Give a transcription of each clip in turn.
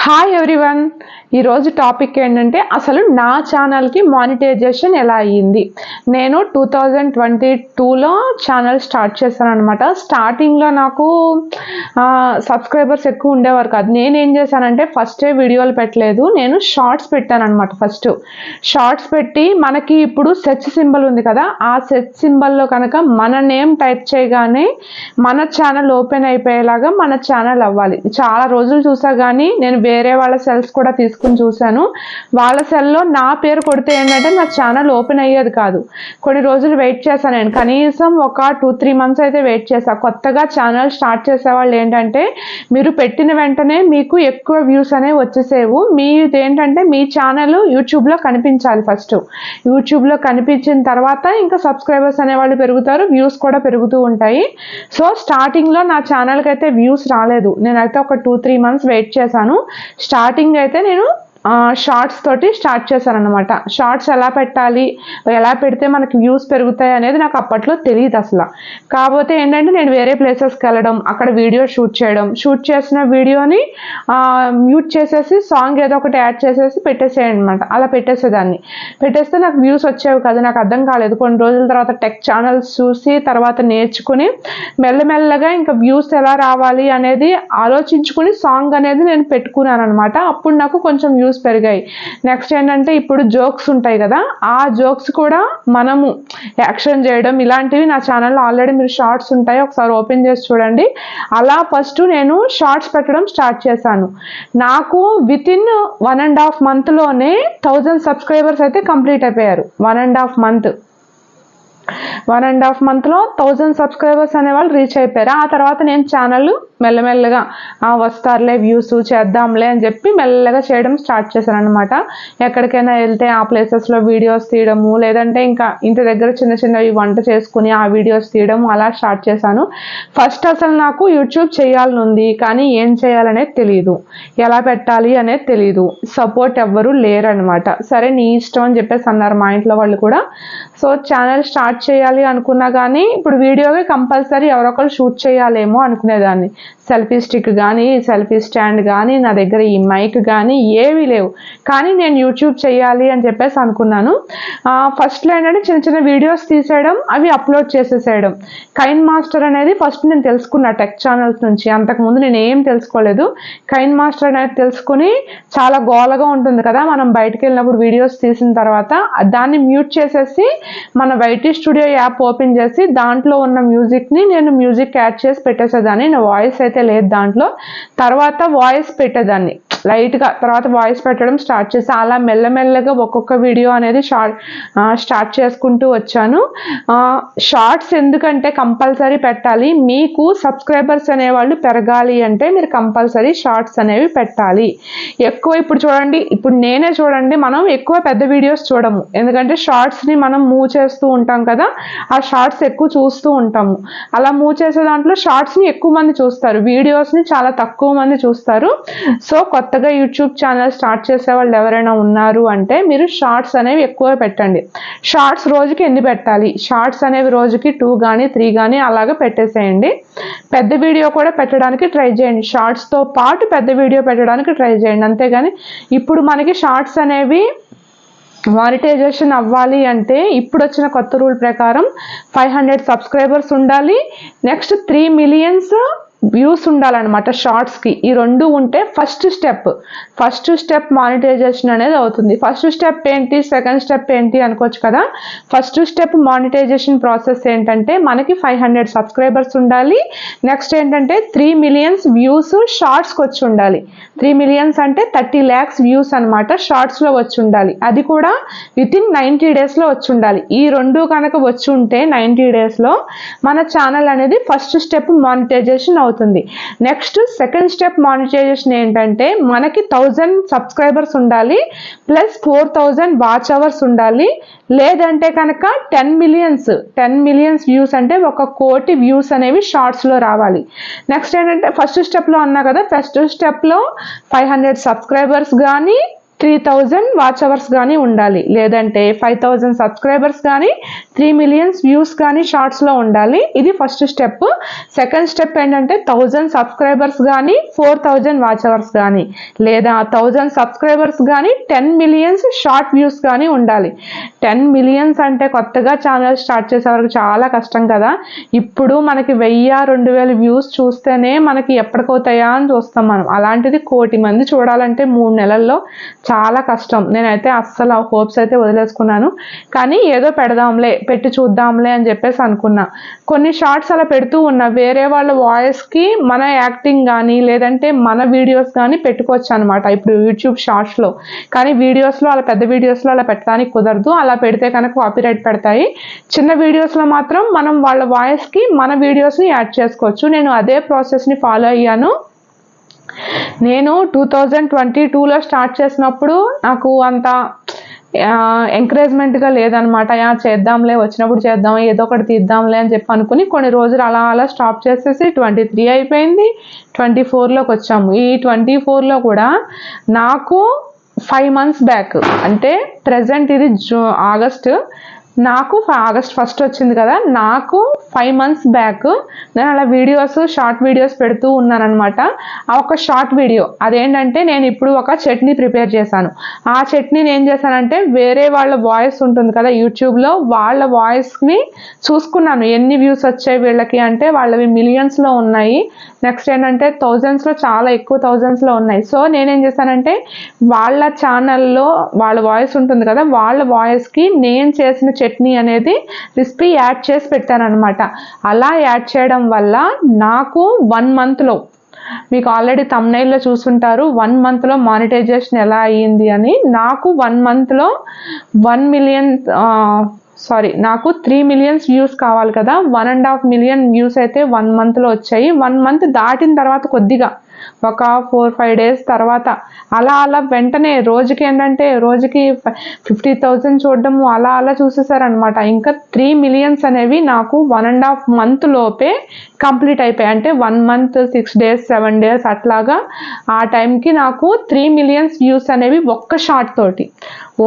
Hi everyone ఈరోజు topic ఏంటంటే అసలు నా ఛానల్కి మానిటైజేషన్ ఎలా అయ్యింది? నేను టూ థౌజండ్ ట్వంటీ టూలో ఛానల్ స్టార్ట్ చేశాను అనమాట స్టార్టింగ్లో నాకు సబ్స్క్రైబర్స్ ఎక్కువ ఉండేవారు కాదు. నేను ఏం చేశానంటే ఫస్టే వీడియోలు పెట్టలేదు. నేను షార్ట్స్ పెట్టాను అనమాట ఫస్ట్ షార్ట్స్ పెట్టి మనకి ఇప్పుడు సెర్చ్ సింబల్ ఉంది కదా ఆ సెర్చ్ సింబల్లో కనుక మన నేమ్ టైప్ చేయగానే మన ఛానల్ ఓపెన్ అయిపోయేలాగా మన ఛానల్ అవ్వాలి. చాలా రోజులు చూసా కానీ నేను వేరే వాళ్ళ సెల్స్ కూడా తీసుకుని చూశాను. వాళ్ళ సెల్లో నా పేరు కొడితే ఏంటంటే నా ఛానల్ ఓపెన్ అయ్యేది కాదు. కొన్ని రోజులు వెయిట్ చేశాను నేను. కనీసం ఒక టూ త్రీ మంత్స్ అయితే వెయిట్ చేశాను కొత్తగా ఛానల్ స్టార్ట్ చేసే వాళ్ళు ఏంటంటే మీరు పెట్టిన వెంటనే మీకు ఎక్కువ వ్యూస్ అనేవి వచ్చేసేవు. మీది ఏంటంటే మీ ఛానల్ యూట్యూబ్లో కనిపించాలి ఫస్ట్ యూట్యూబ్లో కనిపించిన తర్వాత ఇంకా సబ్స్క్రైబర్స్ అనేవాళ్ళు పెరుగుతారు వ్యూస్ కూడా పెరుగుతూ ఉంటాయి. సో స్టార్టింగ్లో నా ఛానల్కి అయితే వ్యూస్ రాలేదు. నేనైతే ఒక టూ త్రీ మంత్స్ వెయిట్ చేశాను. స్టార్టింగ్ అయితే నేను షార్ట్స్ తోటి స్టార్ట్ చేశాను అనమాట షార్ట్స్ ఎలా పెట్టాలి? ఎలా పెడితే మనకి వ్యూస్ పెరుగుతాయి అనేది నాకు అప్పట్లో తెలియదు అసలు. కాకపోతే ఏంటంటే నేను వేరే ప్లేసెస్కి వెళ్ళడం అక్కడ వీడియో షూట్ చేయడం షూట్ చేసిన వీడియోని మ్యూట్ చేసేసి సాంగ్ ఏదో ఒకటి యాడ్ చేసేసి పెట్టేసేయండి అనమాట అలా పెట్టేసేదాన్ని. పెట్టేస్తే నాకు వ్యూస్ వచ్చేవి కాదు నాకు అర్థం కాలేదు. కొన్ని రోజుల తర్వాత టెక్ ఛానల్స్ చూసి తర్వాత నేర్చుకుని మెల్లమెల్లగా ఇంకా వ్యూస్ ఎలా రావాలి అనేది ఆలోచించుకుని సాంగ్ అనేది నేను పెట్టుకున్నాను అనమాట అప్పుడు నాకు కొంచెం వ్యూస్ వ్యూస్ పెరిగాయి. నెక్స్ట్ ఏంటంటే ఇప్పుడు జోక్స్ ఉంటాయి కదా ఆ జోక్స్ కూడా మనము యాక్షన్ చేయడం ఇలాంటివి నా ఛానల్లో ఆల్రెడీ మీరు షార్ట్స్ ఉంటాయి ఒకసారి ఓపెన్ చేసి చూడండి. అలా ఫస్ట్ నేను షార్ట్స్ పెట్టడం స్టార్ట్ చేశాను. నాకు with in one and half మంత్లోనే thousand subscribers అయితే కంప్లీట్ అయిపోయారు. One and half month one and half మంత్లో థౌజండ్ సబ్స్క్రైబర్స్ అనేవాళ్ళు రీచ్ అయిపోయారు. ఆ తర్వాత నేను ఛానల్ మెల్లమెల్లగా వస్తారులే వ్యూస్ చేద్దాంలే అని చెప్పి మెల్లగా చేయడం స్టార్ట్ చేశాను అనమాట ఎక్కడికైనా వెళ్తే ఆ ప్లేసెస్లో వీడియోస్ తీయడము లేదంటే ఇంకా ఇంటి దగ్గర చిన్న చిన్నవి వంట చేసుకుని ఆ వీడియోస్ తీయడం అలా స్టార్ట్ చేశాను. ఫస్ట్ అసలు నాకు యూట్యూబ్ చేయాలని ఉంది కానీ ఏం చేయాలనేది తెలియదు ఎలా పెట్టాలి అనేది తెలియదు సపోర్ట్ ఎవ్వరూ లేరనమాట సరే నీ ఇష్టం అని చెప్పేసి అన్నారు మా ఇంట్లో వాళ్ళు కూడా. సో ఛానల్ స్టార్ట్ చేయాలి అనుకున్నా కానీ ఇప్పుడు వీడియోగా కంపల్సరీ ఎవరొకరు షూట్ చేయాలేమో అనుకునేదాన్ని. సెల్ఫీ స్టిక్ కానీ సెల్ఫీ స్టాండ్ కానీ నా దగ్గర ఈ మైక్ కానీ ఏవి లేవు. కానీ నేను యూట్యూబ్ చేయాలి అని చెప్పేసి అనుకున్నాను. ఫస్ట్లో ఏంటంటే చిన్న చిన్న వీడియోస్ తీసేయడం అవి అప్లోడ్ చేసేసేయడం. కైన్ మాస్టర్ అనేది ఫస్ట్ నేను తెలుసుకున్నా టెక్ ఛానల్స్ నుంచి. అంతకుముందు నేను ఏం తెలుసుకోలేదు. కైన్ మాస్టర్ అనేది తెలుసుకుని చాలా గోలగా ఉంటుంది కదా మనం బయటకు వెళ్ళినప్పుడు వీడియోస్ తీసిన తర్వాత. దాన్ని మ్యూట్ చేసేసి మన వైటీ స్టూడియో యాప్ ఓపెన్ చేసి దాంట్లో ఉన్న మ్యూజిక్ని నేను మ్యూజిక్ యాడ్ చేసి పెట్టేసేదాన్ని. నా వాయిస్ అయితే లేదు దాంట్లో. తర్వాత వాయిస్ పెట్టేదాన్ని. లైట్గా తర్వాత వాయిస్ పెట్టడం స్టార్ట్ చేసి. అలా మెల్లమెల్లగా ఒక్కొక్క వీడియో అనేది షార్ట్ స్టార్ట్ చేసుకుంటూ వచ్చాను. షార్ట్స్ ఎందుకంటే కంపల్సరీ పెట్టాలి. మీకు సబ్స్క్రైబర్స్ అనేవాళ్ళు పెరగాలి అంటే మీరు కంపల్సరీ షార్ట్స్ అనేవి పెట్టాలి. ఎక్కువ ఇప్పుడు చూడండి ఇప్పుడు నేనే చూడండి మనం ఎక్కువ పెద్ద వీడియోస్ చూడము. ఎందుకంటే షార్ట్స్ని మనం మూవ్ చేస్తూ ఉంటాం కదా ఆ షార్ట్స్ ఎక్కువ చూస్తూ ఉంటాము. అలా మూవ్ చేసే దాంట్లో షార్ట్స్ని ఎక్కువ మంది చూస్తారు. వీడియోస్ని చాలా తక్కువ మంది చూస్తారు. సో కొత్తగా యూట్యూబ్ ఛానల్ స్టార్ట్ చేసే వాళ్ళు ఎవరైనా ఉన్నారు అంటే మీరు షార్ట్స్ అనేవి ఎక్కువ పెట్టండి. షార్ట్స్ రోజుకి ఎన్ని పెట్టాలి? షార్ట్స్ అనేవి రోజుకి టూ కానీ త్రీ కానీ అలాగే పెట్టేసేయండి. పెద్ద వీడియో కూడా పెట్టడానికి ట్రై చేయండి. షార్ట్స్తో పాటు పెద్ద వీడియో పెట్టడానికి ట్రై చేయండి. అంతేగాని ఇప్పుడు మనకి షార్ట్స్ అనేవి మానిటైజేషన్ అవ్వాలి అంటే ఇప్పుడు వచ్చిన కొత్త రూల్ ప్రకారం ఫైవ్ హండ్రెడ్ సబ్స్క్రైబర్స్ ఉండాలి. నెక్స్ట్ త్రీ మిలియన్స్ వ్యూస్ ఉండాలన్నమాట షార్ట్స్కి ఈ రెండు ఉంటే first step first step monetisation అనేది అవుతుంది. ఫస్ట్ స్టెప్ ఏంటి? సెకండ్ స్టెప్ ఏంటి అనుకోవచ్చు కదా? ఫస్ట్ స్టెప్ మానిటైజేషన్ ప్రాసెస్ ఏంటంటే మనకి ఫైవ్ హండ్రెడ్ సబ్స్క్రైబర్స్ ఉండాలి. నెక్స్ట్ ఏంటంటే త్రీ మిలియన్స్ వ్యూస్ షార్ట్స్కి వచ్చి ఉండాలి. త్రీ మిలియన్స్ అంటే థర్టీ ల్యాక్స్ వ్యూస్ అనమాట షార్ట్స్లో వచ్చి ఉండాలి. అది కూడా విత్ ఇన్ నైంటీ డేస్లో వచ్చి ఉండాలి. ఈ రెండు కనుక వచ్చి ఉంటే నైంటీ డేస్లో మన ఛానల్ అనేది ఫస్ట్ స్టెప్ మానిటైజేషన్ అవుతుంది. అవుతుంది. నెక్స్ట్ సెకండ్ స్టెప్ మానిటైజేషన్ ఏంటంటే మనకి థౌజండ్ సబ్స్క్రైబర్స్ ఉండాలి plus four thousand watch hours ఉండాలి లేదంటే కనుక ten millions ten millions views అంటే ఒక కోటి వ్యూస్ అనేవి షార్ట్స్లో రావాలి. నెక్స్ట్ ఏంటంటే ఫస్ట్ స్టెప్లో అన్నా కదా ఫస్ట్ స్టెప్లో ఫైవ్ హండ్రెడ్ సబ్స్క్రైబర్స్ కానీ త్రీ థౌజండ్ వాచ్ అవర్స్ కానీ ఉండాలి. లేదంటే ఫైవ్ థౌజండ్ సబ్స్క్రైబర్స్ కానీ త్రీ మిలియన్స్ వ్యూస్ కానీ షార్ట్స్లో ఉండాలి. ఇది ఫస్ట్ స్టెప్ సెకండ్ స్టెప్ ఏంటంటే థౌజండ్ సబ్స్క్రైబర్స్ కానీ ఫోర్ థౌజండ్ వాచ్ అవర్స్ కానీ లేదా థౌజండ్ సబ్స్క్రైబర్స్ కానీ టెన్ మిలియన్స్ షార్ట్ వ్యూస్ కానీ ఉండాలి. టెన్ మిలియన్స్ అంటే కొత్తగా ఛానల్ స్టార్ట్ చేసే వరకు చాలా కష్టం కదా. ఇప్పుడు మనకి వెయ్యి రెండు వేల వ్యూస్ చూస్తేనే మనకి ఎప్పటికవుతాయా అని చూస్తాం మనం. అలాంటిది కోటి మంది చూడాలంటే మూడు నెలల్లో చాలా కష్టం. నేనైతే అస్సలు ఆ హోప్స్ అయితే వదిలేసుకున్నాను. కానీ ఏదో పెడదాంలే పెట్టి చూద్దాంలే అని చెప్పేసి అనుకున్నా. కొన్ని షార్ట్స్ అలా పెడుతూ ఉన్నా. వేరే వాళ్ళ వాయిస్కి మన యాక్టింగ్ కానీ లేదంటే మన వీడియోస్ కానీ పెట్టుకోవచ్చు అనమాట ఇప్పుడు యూట్యూబ్ షార్ట్స్లో కానీ వీడియోస్లో అలా పెద్ద వీడియోస్లో అలా పెట్టడానికి కుదరదు. అలా పెడితే కనుక కాపీరైట్ పెడతాయి. చిన్న వీడియోస్లో మాత్రం మనం వాళ్ళ వాయిస్కి మన వీడియోస్ని యాడ్ చేసుకోవచ్చు. నేను అదే ప్రాసెస్ని ఫాలో అయ్యాను. నేను టూ థౌజండ్ ట్వంటీ టూలో స్టార్ట్ చేసినప్పుడు నాకు అంత ఎంకరేజ్మెంట్గా లేదనమాట. యా చేద్దాంలే వచ్చినప్పుడు చేద్దాం ఏదో ఒకటి తీద్దాంలే అని చెప్పి అనుకుని కొన్ని రోజులు అలా అలా స్టాప్ చేసేసి ట్వంటీ త్రీ అయిపోయింది. ట్వంటీ ఫోర్లోకి వచ్చాము. ఈ ట్వంటీ ఫోర్లో కూడా నాకు ఫైవ్ మంత్స్ బ్యాక్ అంటే ప్రజెంట్ ఇది జూ ఆగస్ట్ నాకు ఆగస్ట్ ఫస్ట్ వచ్చింది కదా నాకు ఫైవ్ మంత్స్ బ్యాక్ నేను అలా వీడియోస్ షార్ట్ వీడియోస్ పెడుతూ ఉన్నానమాట ఆ ఒక షార్ట్ వీడియో అదేంటంటే నేను ఇప్పుడు ఒక చట్నీ ప్రిపేర్ చేశాను. ఆ చట్నీని ఏం చేశానంటే వేరే వాళ్ళ వాయిస్ ఉంటుంది కదా యూట్యూబ్లో వాళ్ళ వాయిస్ని చూసుకున్నాను. ఎన్ని వ్యూస్ వచ్చాయి వీళ్ళకి అంటే వాళ్ళవి మిలియన్స్లో ఉన్నాయి. నెక్స్ట్ ఏంటంటే థౌజండ్స్లో చాలా ఎక్కువ థౌజండ్స్లో ఉన్నాయి. సో నేనేం చేశానంటే వాళ్ళ ఛానల్లో వాళ్ళ వాయిస్ ఉంటుంది కదా వాళ్ళ వాయిస్కి నేను చేసిన చట్నీ అనేది రెసిపీ యాడ్ చేసి పెట్టాను అనమాట అలా యాడ్ చేయడం వల్ల నాకు వన్ మంత్లో మీకు ఆల్రెడీ తమ్నైల్లో చూసుంటారు వన్ మంత్లో మానిటైజేషన్ ఎలా అయ్యింది అని నాకు వన్ మంత్లో వన్ మిలియన్ సారీ నాకు త్రీ మిలియన్స్ వ్యూస్ కావాలి కదా. One and half million views అయితే వన్ మంత్లో వచ్చాయి. వన్ మంత్ దాటిన తర్వాత కొద్దిగా ఒక ఫోర్ ఫైవ్ డేస్ తర్వాత అలా అలా వెంటనే రోజుకి ఏంటంటే రోజుకి ఫిఫ్టీ థౌజండ్ చూడడము అలా అలా చూసేసారనమాట ఇంకా త్రీ మిలియన్స్ అనేవి నాకు వన్ అండ్ హాఫ్ మంత్ లోపే కంప్లీట్ అయిపోయాయి. అంటే one month six days seven days అట్లాగా ఆ టైంకి నాకు త్రీ మిలియన్స్ వ్యూస్ అనేవి ఒక్క షార్ట్ తోటి.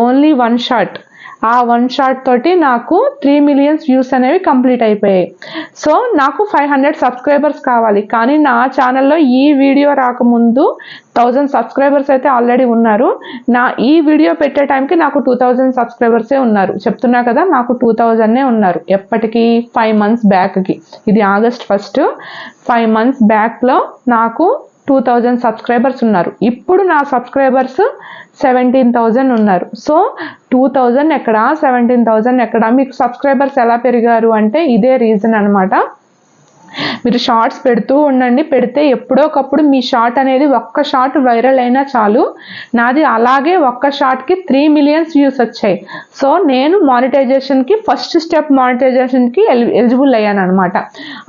ఓన్లీ వన్ షార్ట్ ఆ వన్ షాట్ తోటి నాకు త్రీ మిలియన్స్ వ్యూస్ అనేవి కంప్లీట్ అయిపోయాయి. సో నాకు ఫైవ్ హండ్రెడ్ సబ్స్క్రైబర్స్ కావాలి. కానీ నా ఛానల్లో ఈ వీడియో రాకముందు థౌజండ్ సబ్స్క్రైబర్స్ అయితే ఆల్రెడీ ఉన్నారు. నా ఈ వీడియో పెట్టే టైంకి నాకు టూ థౌజండ్ సబ్స్క్రైబర్సే ఉన్నారు. చెప్తున్నా కదా నాకు టూ థౌజండ్నే ఉన్నారు. ఎప్పటికీ? ఫైవ్ మంత్స్ బ్యాక్కి ఇది ఆగస్ట్ ఫస్ట్ ఫైవ్ మంత్స్ బ్యాక్లో నాకు టూ థౌజండ్ సబ్స్క్రైబర్స్ ఉన్నారు. ఇప్పుడు నా సబ్స్క్రైబర్స్ సెవెంటీన్ థౌజండ్ ఉన్నారు. సో టూ థౌజండ్ ఎక్కడ సెవెంటీన్ థౌజండ్ ఎక్కడ మీకు సబ్స్క్రైబర్స్ ఎలా పెరిగారు అంటే ఇదే రీజన్ అనమాట మీరు షార్ట్స్ పెడుతూ ఉండండి. పెడితే ఎప్పుడో ఒకప్పుడు మీ షార్ట్ అనేది ఒక్క షార్ట్ వైరల్ అయినా చాలు. నాది అలాగే ఒక్క షార్ట్కి త్రీ మిలియన్స్ వ్యూస్ వచ్చాయి. సో నేను మానిటైజేషన్కి ఫస్ట్ స్టెప్ మానిటైజేషన్కి ఎలిజిబుల్ అయ్యాను అనమాట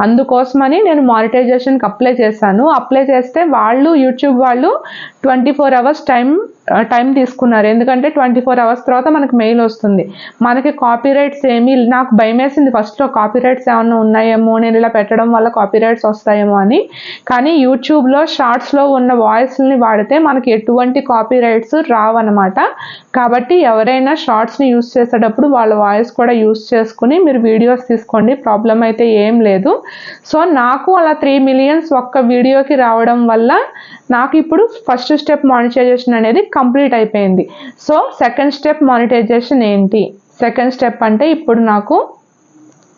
అందుకోసమని నేను మానిటైజేషన్కి అప్లై చేశాను. అప్లై చేస్తే వాళ్ళు యూట్యూబ్ వాళ్ళు twenty four hours time time తీసుకున్నారు. ఎందుకంటే ట్వంటీ ఫోర్ అవర్స్ తర్వాత మనకు మెయిల్ వస్తుంది. మనకి కాపీ రైట్స్ ఏమీ నాకు భయం వేసింది ఫస్ట్లో కాపీ రైట్స్ ఏమన్నా ఉన్నాయేమో నేను ఇలా పెట్టడం వల్ల కాపీ రైట్స్ వస్తాయేమో అని. కానీ యూట్యూబ్లో షార్ట్స్లో ఉన్న వాయిస్ని వాడితే మనకి ఎటువంటి కాపీ రైట్స్ రావన్నమాట. కాబట్టి ఎవరైనా షార్ట్స్ని యూస్ చేసేటప్పుడు వాళ్ళ వాయిస్ కూడా యూస్ చేసుకుని మీరు వీడియోస్ తీసుకోండి. ప్రాబ్లం అయితే ఏం లేదు. సో నాకు అలా త్రీ మిలియన్స్ ఒక్క వీడియోకి రావడం వల్ల నాకు ఇప్పుడు ఫస్ట్ స్టెప్ మానిటైజేషన్ అనేది కంప్లీట్ అయిపోయింది. సో సెకండ్ స్టెప్ మానిటైజేషన్ ఏంటి? సెకండ్ స్టెప్ అంటే ఇప్పుడు నాకు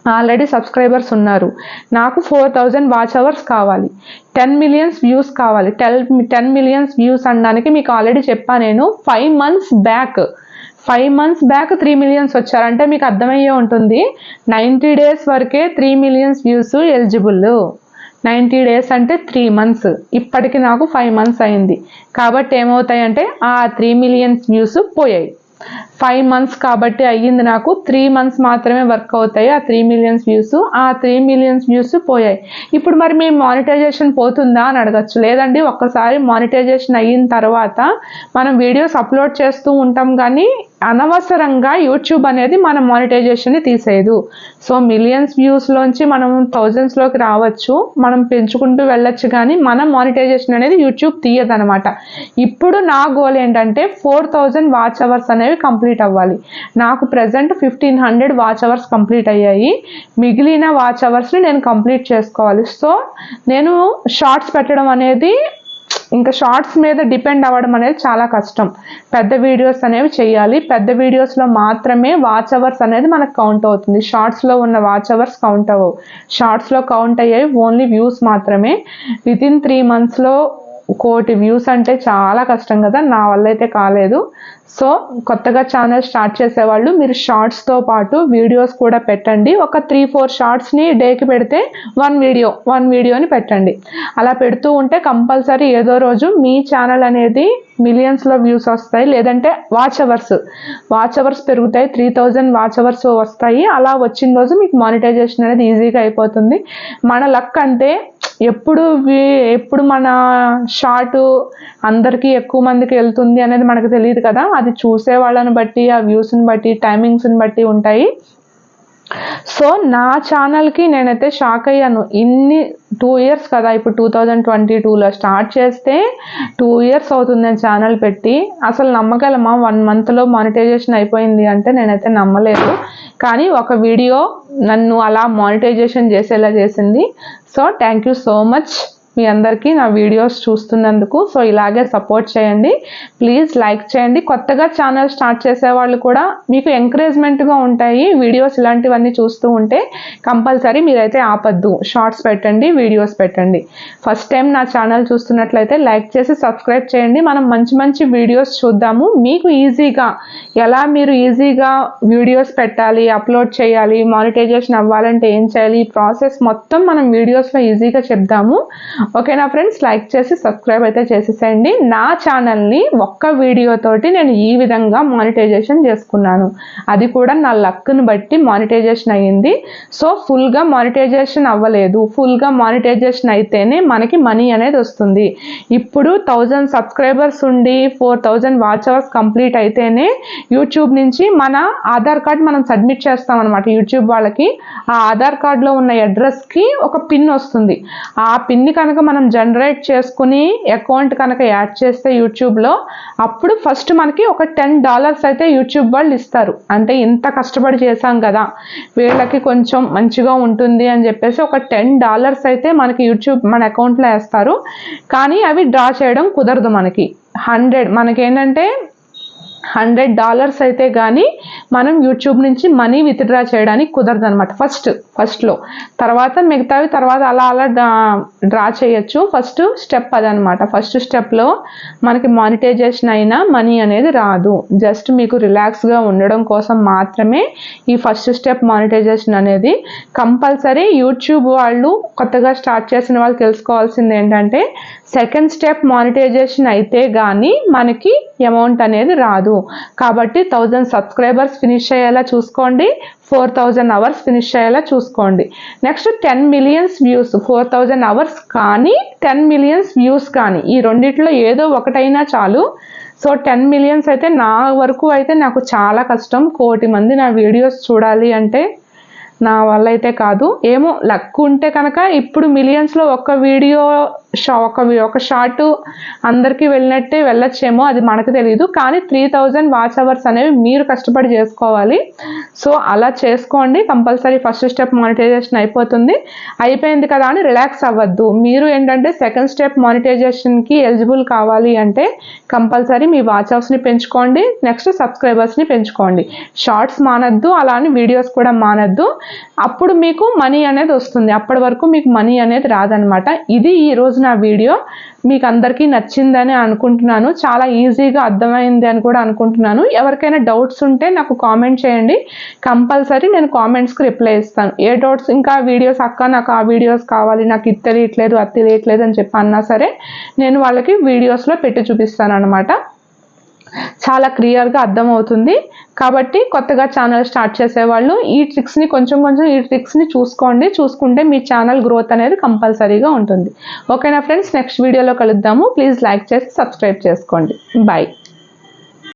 ఆల్రెడీ సబ్స్క్రైబర్స్ ఉన్నారు. నాకు ఫోర్ థౌజండ్ వాచ్ అవర్స్ కావాలి. టెన్ మిలియన్స్ వ్యూస్ కావాలి. టెల్ టెన్ మిలియన్స్ వ్యూస్ అనడానికి మీకు ఆల్రెడీ చెప్పాను నేను. Five months back five months back three millions వచ్చారంటే మీకు అర్థమయ్యే ఉంటుంది. నైంటీ డేస్ వరకే three millions views eligible ninety days అంటే త్రీ మంత్స్. ఇప్పటికి నాకు ఫైవ్ మంత్స్ అయింది. కాబట్టి ఏమవుతాయంటే ఆ త్రీ మిలియన్స్ వ్యూస్ పోయాయి. ఫైవ్ మంత్స్ కాబట్టి అయ్యింది నాకు త్రీ మంత్స్ మాత్రమే వర్క్ అవుతాయి ఆ త్రీ మిలియన్స్ వ్యూస్. ఆ త్రీ మిలియన్స్ వ్యూస్ పోయాయి. ఇప్పుడు మరి మీ మానిటైజేషన్ పోతుందా అని అడగచ్చు. లేదండి ఒక్కసారి మానిటైజేషన్ అయిన తర్వాత మనం వీడియోస్ అప్లోడ్ చేస్తూ ఉంటాం కానీ అనవసరంగా యూట్యూబ్ అనేది మన మానిటైజేషన్ని తీసేయదు. సో మిలియన్స్ వ్యూస్లోంచి మనం థౌజండ్స్లోకి రావచ్చు మనం పెంచుకుంటూ వెళ్ళొచ్చు కానీ మన మానిటైజేషన్ అనేది యూట్యూబ్ తీయదనమాట ఇప్పుడు నా గోల్ ఏంటంటే ఫోర్ థౌజండ్ వాచ్ అవర్స్ అనేవి కంప్లీట్ అవ్వాలి. నాకు present fifteen hundred watch hours complete అయ్యాయి. మిగిలిన వాచ్ అవర్స్ని నేను కంప్లీట్ చేసుకోవాలి. సో నేను షార్ట్స్ పెట్టడం అనేది ఇంకా షార్ట్స్ మీద డిపెండ్ అవ్వడం అనేది చాలా కష్టం. పెద్ద వీడియోస్ అనేవి చేయాలి. పెద్ద వీడియోస్లో మాత్రమే వాచ్ అవర్స్ అనేది మనకు కౌంట్ అవుతుంది. షార్ట్స్లో ఉన్న వాచ్ అవర్స్ కౌంట్ అవ్వవు. షార్ట్స్లో కౌంట్ అయ్యేవి ఓన్లీ వ్యూస్ మాత్రమే. వితిన్ త్రీ మంత్స్లో కోటి వ్యూస్ అంటే చాలా కష్టం కదా నా వల్ల అయితే కాలేదు. సో కొత్తగా ఛానల్ స్టార్ట్ చేసేవాళ్ళు మీరు షార్ట్స్తో పాటు వీడియోస్ కూడా పెట్టండి. ఒక త్రీ ఫోర్ షార్ట్స్ని డేకి పెడితే వన్ వీడియో వన్ వీడియోని పెట్టండి. అలా పెడుతూ ఉంటే కంపల్సరీ ఏదో రోజు మీ ఛానల్ అనేది మిలియన్స్లో వ్యూస్ వస్తాయి. లేదంటే వాచ్ అవర్స్ వాచ్ అవర్స్ పెరుగుతాయి. త్రీ థౌజండ్ వాచ్ అవర్స్ వస్తాయి. అలా వచ్చిన రోజు మీకు మానిటైజేషన్ అనేది ఈజీగా అయిపోతుంది. మన లక్ అంటే ఎప్పుడు ఎప్పుడు మన షార్ట్ అందరికీ ఎక్కువ మందికి వెళ్తుంది అనేది మనకు తెలియదు కదా. అది చూసే వాళ్ళని బట్టి ఆ వ్యూస్ని బట్టి టైమింగ్స్ని బట్టి ఉంటాయి. సో నా ఛానల్కి నేనైతే షాక్ అయ్యాను. ఇన్ని టూ ఇయర్స్ కదా ఇప్పుడు టూ థౌజండ్ ట్వంటీ టూలో స్టార్ట్ చేస్తే టూ ఇయర్స్ అవుతుంది నేను ఛానల్ పెట్టి. అసలు నమ్మగలమా? వన్ మంత్లో మానిటైజేషన్ అయిపోయింది అంటే నేనైతే నమ్మలేదు. కానీ ఒక వీడియో నన్ను అలా మానిటైజేషన్ చేసేలా చేసింది. So thank you so much మీ అందరికీ నా వీడియోస్ చూస్తున్నందుకు. సో ఇలాగే సపోర్ట్ చేయండి. ప్లీజ్ లైక్ చేయండి. కొత్తగా ఛానల్ స్టార్ట్ చేసే వాళ్ళు కూడా మీకు ఎంకరేజ్మెంట్గా ఉంటాయి. వీడియోస్ ఇలాంటివన్నీ చూస్తూ ఉంటే కంపల్సరీ మీరైతే ఆపద్దు. షార్ట్స్ పెట్టండి వీడియోస్ పెట్టండి. ఫస్ట్ టైం నా ఛానల్ చూస్తున్నట్లయితే లైక్ చేసి సబ్స్క్రైబ్ చేయండి. మనం మంచి మంచి వీడియోస్ చూద్దాము. మీకు ఈజీగా ఎలా మీరు ఈజీగా వీడియోస్ పెట్టాలి అప్లోడ్ చేయాలి మానిటైజేషన్ అవ్వాలంటే ఏం చేయాలి ఈ ప్రాసెస్ మొత్తం మనం వీడియోస్లో ఈజీగా చెప్దాము. ఓకేనా ఫ్రెండ్స్? లైక్ చేసి సబ్స్క్రైబ్ అయితే చేసేసేయండి. నా ఛానల్ని ఒక్క వీడియోతోటి నేను ఈ విధంగా మానిటైజేషన్ చేసుకున్నాను. అది కూడా నా లక్ను బట్టి మానిటైజేషన్ అయ్యింది. సో ఫుల్గా మానిటైజేషన్ అవ్వలేదు. ఫుల్గా మానిటైజేషన్ అయితేనే మనకి మనీ అనేది వస్తుంది. ఇప్పుడు థౌజండ్ సబ్స్క్రైబర్స్ ఉండి four thousand watch hours complete అయితేనే యూట్యూబ్ నుంచి మన ఆధార్ కార్డ్ మనం సబ్మిట్ చేస్తాం అనమాట యూట్యూబ్ వాళ్ళకి. ఆ ఆధార్ కార్డులో ఉన్న అడ్రస్కి ఒక పిన్ వస్తుంది. ఆ పిన్ని కనుక కనుక మనం జనరేట్ చేసుకుని అకౌంట్ కనుక యాడ్ చేస్తే యూట్యూబ్లో అప్పుడు ఫస్ట్ మనకి ఒక టెన్ డాలర్స్ అయితే యూట్యూబ్ వాళ్ళు ఇస్తారు. అంటే ఇంత కష్టపడి చేశాం కదా వీళ్ళకి కొంచెం మంచిగా ఉంటుంది అని చెప్పేసి ఒక టెన్ డాలర్స్ అయితే మనకి యూట్యూబ్ మన అకౌంట్లో వేస్తారు. కానీ అవి డ్రా చేయడం కుదరదు మనకి. హండ్రెడ్ మనకేంటంటే హండ్రెడ్ డాలర్స్ అయితే కానీ మనం యూట్యూబ్ నుంచి మనీ విత్డ్రా చేయడానికి కుదరదు అనమాట ఫస్ట్ ఫస్ట్లో తర్వాత మిగతావి తర్వాత అలా అలా డ్రా చేయొచ్చు. ఫస్ట్ స్టెప్ అదనమాట ఫస్ట్ స్టెప్లో మనకి మానిటైజేషన్ అయినా మనీ అనేది రాదు. జస్ట్ మీకు రిలాక్స్గా ఉండడం కోసం మాత్రమే ఈ ఫస్ట్ స్టెప్ మానిటైజేషన్ అనేది కంపల్సరీ. యూట్యూబ్ వాళ్ళు కొత్తగా స్టార్ట్ చేసిన వాళ్ళు తెలుసుకోవాల్సింది ఏంటంటే సెకండ్ స్టెప్ మానిటైజేషన్ అయితే కానీ మనకి అమౌంట్ అనేది రాదు. కాబట్టి థౌజండ్ సబ్స్క్రైబర్స్ ఫినిష్ అయ్యేలా చూసుకోండి ఫోర్ థౌజండ్ అవర్స్ ఫినిష్ అయ్యేలా చూసుకోండి. Next ten millions views four thousand hours కానీ టెన్ మిలియన్స్ వ్యూస్ కానీ ఈ రెండిట్లో ఏదో ఒకటైనా చాలు. సో టెన్ మిలియన్స్ అయితే నా వరకు అయితే నాకు చాలా కష్టం కోటి మంది నా వీడియోస్ చూడాలి అంటే. నా వల్ల అయితే కాదు. ఏమో లక్ ఉంటే కనుక ఇప్పుడు మిలియన్స్లో ఒక్క వీడియో షా ఒక ఒక షార్ట్ అందరికీ వెళ్ళినట్టే వెళ్ళొచ్చేమో అది మనకు తెలియదు కానీ త్రీ థౌజండ్ వాచ్ అవర్స్ అనేవి మీరు కష్టపడి చేసుకోవాలి. సో అలా చేసుకోండి. కంపల్సరీ ఫస్ట్ స్టెప్ మానిటైజేషన్ అయిపోతుంది. అయిపోయింది కదా అని రిలాక్స్ అవ్వద్దు. మీరు ఏంటంటే సెకండ్ స్టెప్ మానిటైజేషన్కి ఎలిజిబుల్ కావాలి అంటే కంపల్సరీ మీ వాచ్ అవర్స్ని పెంచుకోండి. నెక్స్ట్ సబ్స్క్రైబర్స్ని పెంచుకోండి. షార్ట్స్ మానద్దు అలా అని వీడియోస్ కూడా మానద్దు. అప్పుడు మీకు మనీ అనేది వస్తుంది. అప్పటి వరకు మీకు మనీ అనేది రాదనమాట. ఇది ఈరోజు ఈరోజు నా వీడియో మీకు అందరికీ నచ్చిందని అనుకుంటున్నాను. చాలా ఈజీగా అర్థమైంది అని కూడా అనుకుంటున్నాను. ఎవరికైనా డౌట్స్ ఉంటే నాకు కామెంట్ చేయండి. కంపల్సరీ నేను కామెంట్స్కి రిప్లై ఇస్తాను. ఏ డౌట్స్ ఇంకా వీడియోస్ అక్క నాకు ఆ వీడియోస్ కావాలి నాకు ఇది తెలియట్లేదు అది తెలియట్లేదు అని చెప్పి అన్నా సరే నేను వాళ్ళకి వీడియోస్లో పెట్టి చూపిస్తాను అనమాట చాలా క్లియర్గా అర్థమవుతుంది. కాబట్టి కొత్తగా ఛానల్ స్టార్ట్ చేసేవాళ్ళు ఈ ట్రిక్స్ని కొంచెం కొంచెం ఈ ట్రిక్స్ని చూసుకోండి. చూసుకుంటే మీ ఛానల్ గ్రోత్ అనేది కంపల్సరీగా ఉంటుంది. ఓకేనా ఫ్రెండ్స్? నెక్స్ట్ వీడియోలో కలుద్దాము. ప్లీజ్ లైక్ చేసి సబ్స్క్రైబ్ చేసుకోండి. బాయ్.